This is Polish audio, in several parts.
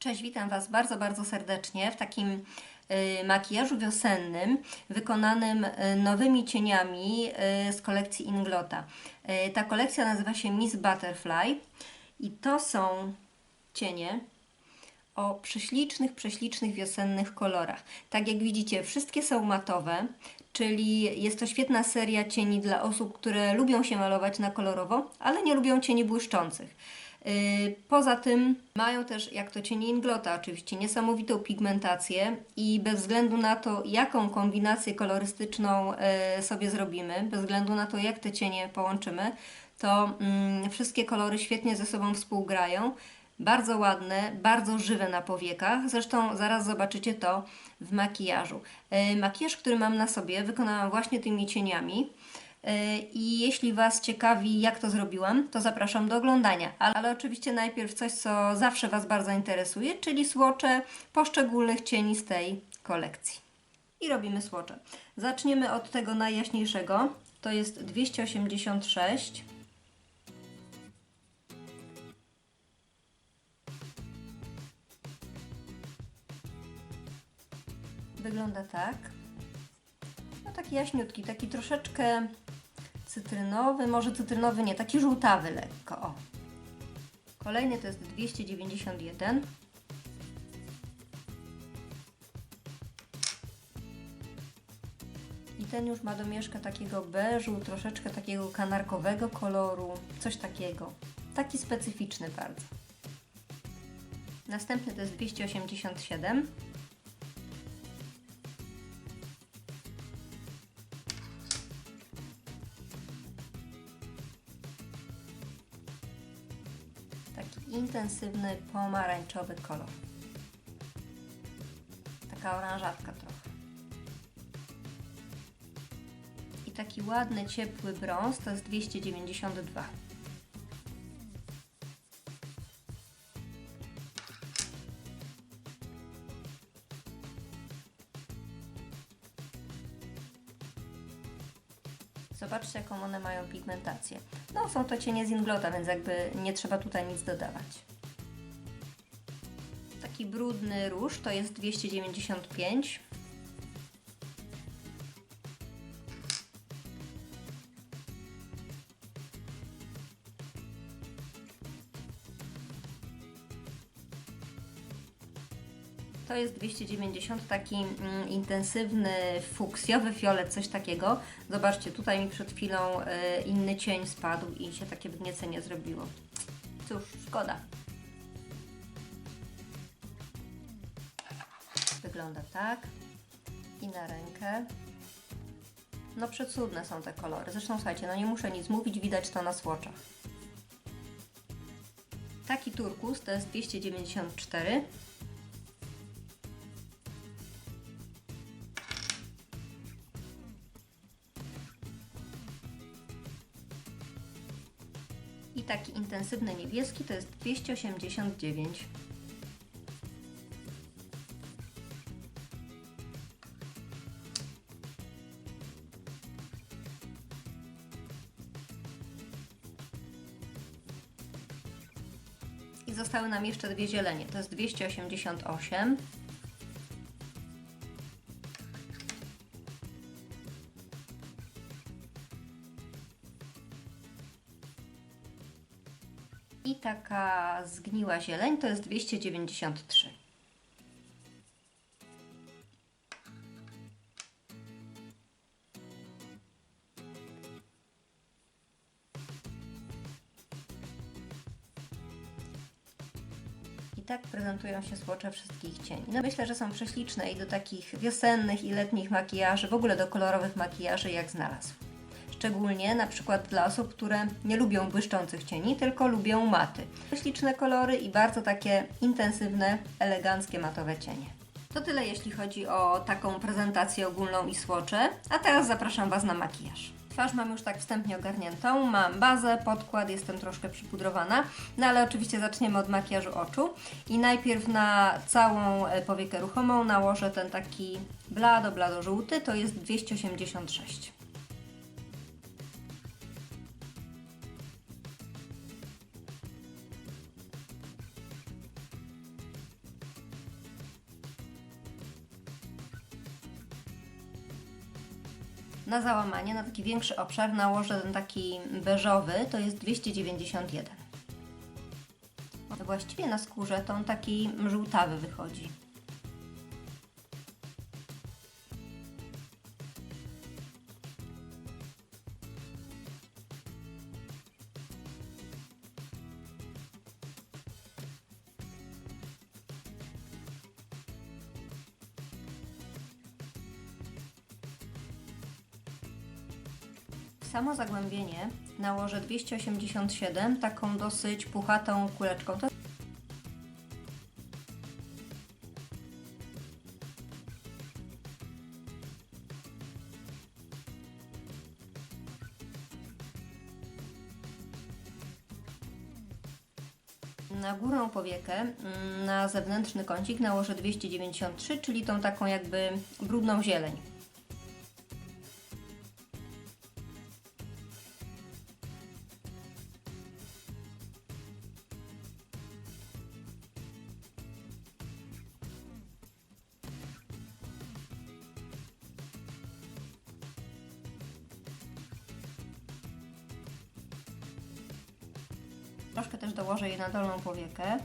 Cześć, witam Was bardzo, bardzo serdecznie w takim y, makijażu wiosennym wykonanym y, nowymi cieniami y, z kolekcji Inglota. Ta kolekcja nazywa się Miss Butterfly i to są cienie o prześlicznych, prześlicznych wiosennych kolorach. Tak jak widzicie, wszystkie są matowe, czyli jest to świetna seria cieni dla osób, które lubią się malować na kolorowo, ale nie lubią cieni błyszczących. Yy, Poza tym mają też, jak to cienie Inglota oczywiście, niesamowitą pigmentację i bez względu na to, jaką kombinację kolorystyczną yy, sobie zrobimy, bez względu na to, jak te cienie połączymy, to mm, wszystkie kolory świetnie ze sobą współgrają. Bardzo ładne, bardzo żywe na powiekach. Zresztą zaraz zobaczycie to w makijażu. Yy, Makijaż, który mam na sobie, wykonałam właśnie tymi cieniami. Yy, I jeśli Was ciekawi, jak to zrobiłam, to zapraszam do oglądania. Ale, ale oczywiście najpierw coś, co zawsze Was bardzo interesuje, czyli słocze poszczególnych cieni z tej kolekcji. I robimy słocze. Zaczniemy od tego najjaśniejszego. To jest 286. Wygląda tak. No taki jaśniutki, taki troszeczkę cytrynowy, może cytrynowy nie, taki żółtawy lekko, o. Kolejny to jest 291. I ten już ma domieszkę takiego beżu, troszeczkę takiego kanarkowego koloru, coś takiego. Taki specyficzny bardzo. Następny to jest 287. intensywny pomarańczowy kolor. Taka oranżatka trochę. I taki ładny, ciepły brąz to jest 292. Zobaczcie, jaką one mają pigmentację. No, są to cienie z Inglota, więc jakby nie trzeba tutaj nic dodawać. Taki brudny róż to jest 295. To jest 290, taki mm, intensywny, fuksjowy fiolet, coś takiego. Zobaczcie, tutaj mi przed chwilą y, inny cień spadł i się takie wgniecenie zrobiło. Cóż, szkoda. Wygląda tak. I na rękę. No przecudne są te kolory. Zresztą słuchajcie, no nie muszę nic mówić, widać to na słoczach. Taki turkus to jest 294. I taki intensywny niebieski to jest 289. I zostały nam jeszcze dwie zielenie. To jest 288. I taka zgniła zieleń to jest 293. prezentują się słocze wszystkich cieni. No myślę, że są prześliczne i do takich wiosennych i letnich makijaży, w ogóle do kolorowych makijaży jak znalazł. Szczególnie na przykład dla osób, które nie lubią błyszczących cieni, tylko lubią maty. Śliczne kolory i bardzo takie intensywne, eleganckie matowe cienie. To tyle jeśli chodzi o taką prezentację ogólną i słocze, a teraz zapraszam Was na makijaż. Twarz mam już tak wstępnie ogarniętą, mam bazę, podkład, jestem troszkę przypudrowana, no ale oczywiście zaczniemy od makijażu oczu i najpierw na całą e, powiekę ruchomą nałożę ten taki blado, blado żółty, to jest 286. Na załamanie, na taki większy obszar nałożę ten taki beżowy, to jest 291. Właściwie na skórze to on taki żółtawy wychodzi. Samo zagłębienie nałożę 287, taką dosyć puchatą kuleczką. Na górną powiekę, mm, na zewnętrzny kącik nałożę 293, czyli tą taką jakby brudną zieleń. Troszkę też dołożę jej na dolną powiekę.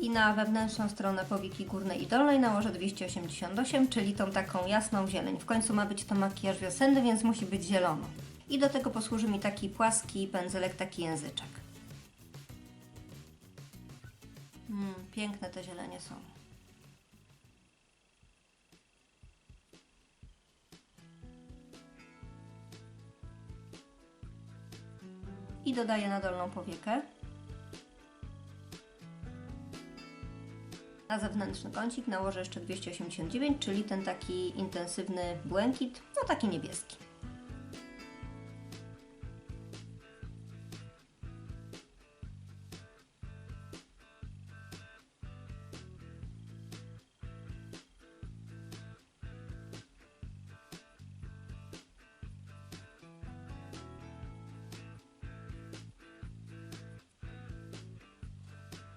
I na wewnętrzną stronę powieki górnej i dolnej nałożę 288, czyli tą taką jasną zieleń. W końcu ma być to makijaż wiosenny, więc musi być zielono. I do tego posłuży mi taki płaski pędzelek, taki języczek. Mm, piękne te zielenie są. I dodaję na dolną powiekę. Na zewnętrzny kącik nałożę jeszcze 289, czyli ten taki intensywny błękit, no taki niebieski.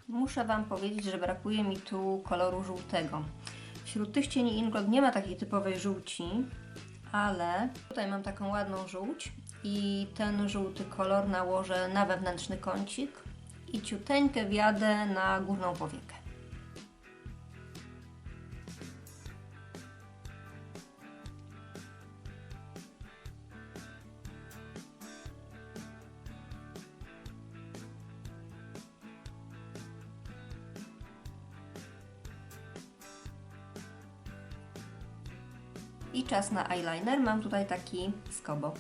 Muszę Wam powiedzieć, że brakuje mi tu koloru żółtego. Wśród tych cieni Ingold nie ma takiej typowej żółci, ale tutaj mam taką ładną żółć i ten żółty kolor nałożę na wewnętrzny kącik i ciuteńkę wjadę na górną powiekę. I czas na eyeliner. Mam tutaj taki skobo.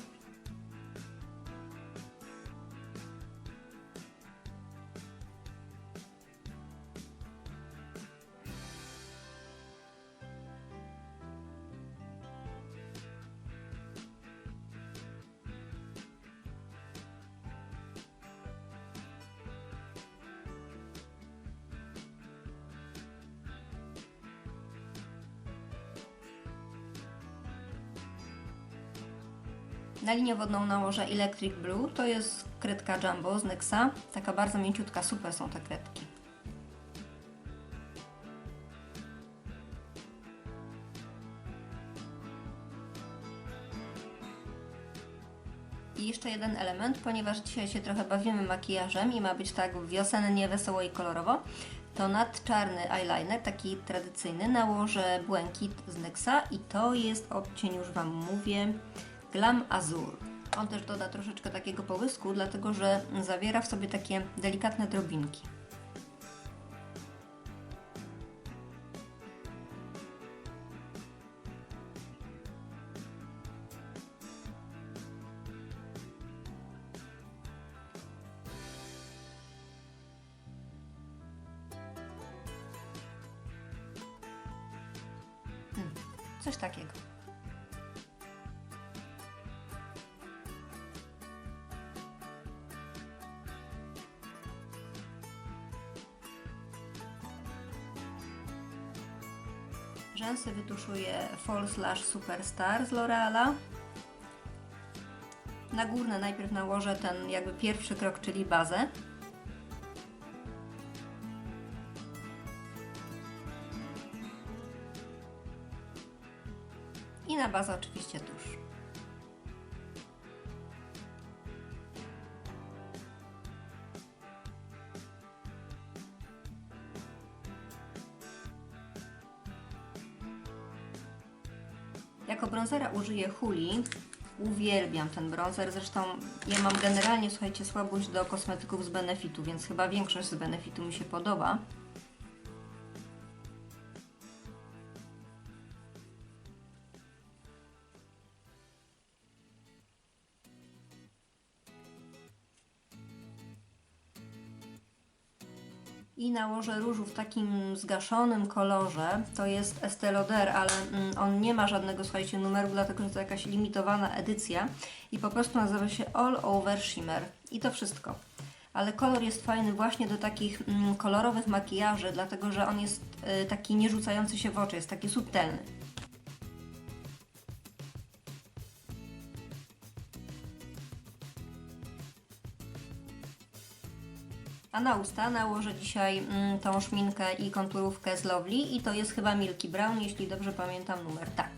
Na linię wodną nałożę Electric Blue. To jest kredka Jumbo z Nyxa. Taka bardzo mięciutka, super są te kredki. I jeszcze jeden element, ponieważ dzisiaj się trochę bawimy makijażem i ma być tak wiosennie, wesoło i kolorowo, to nad czarny eyeliner, taki tradycyjny, nałożę błękit z Nyxa i to jest odcień, już Wam mówię, Glam Azur. On też doda troszeczkę takiego połysku, dlatego że zawiera w sobie takie delikatne drobinki. Hmm, coś takiego. Rzęsy wytuszuję Fall Slash Superstar z L'Oreala. Na górne najpierw nałożę ten jakby pierwszy krok, czyli bazę. I na bazę oczywiście tusz. Jako brązera użyję Huli. Uwielbiam ten brązer, zresztą ja mam generalnie, słuchajcie, słabość do kosmetyków z Benefitu, więc chyba większość z Benefitu mi się podoba. I nałożę różu w takim zgaszonym kolorze. To jest Estée Lauder, ale mm, on nie ma żadnego, słuchajcie, numeru, dlatego że to jakaś limitowana edycja. I po prostu nazywa się All Over Shimmer. I to wszystko. Ale kolor jest fajny właśnie do takich mm, kolorowych makijaży, dlatego że on jest y, taki nie rzucający się w oczy, jest taki subtelny. A na usta nałożę dzisiaj mm, tą szminkę i konturówkę z Lovely i to jest chyba Milky Brown, jeśli dobrze pamiętam numer. Tak.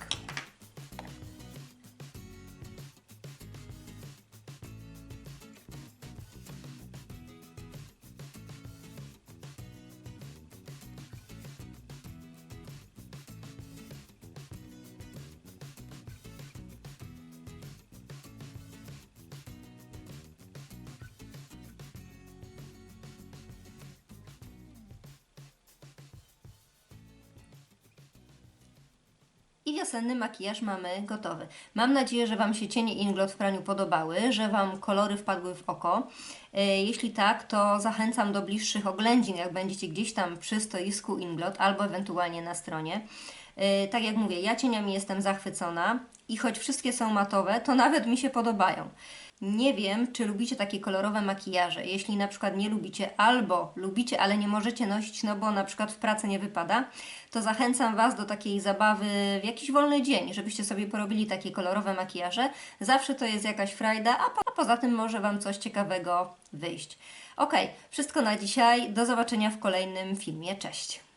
I wiosenny makijaż mamy gotowy. Mam nadzieję, że Wam się cienie Inglot w praniu podobały, że Wam kolory wpadły w oko. E, Jeśli tak, to zachęcam do bliższych oględzin, jak będziecie gdzieś tam przy stoisku Inglot albo ewentualnie na stronie. E, Tak jak mówię, ja cieniami jestem zachwycona i choć wszystkie są matowe, to nawet mi się podobają. Nie wiem, czy lubicie takie kolorowe makijaże. Jeśli na przykład nie lubicie, albo lubicie, ale nie możecie nosić, no bo na przykład w pracy nie wypada, to zachęcam Was do takiej zabawy w jakiś wolny dzień, żebyście sobie porobili takie kolorowe makijaże. Zawsze to jest jakaś frajda, a, po, a poza tym może Wam coś ciekawego wyjść. Ok, wszystko na dzisiaj. Do zobaczenia w kolejnym filmie. Cześć!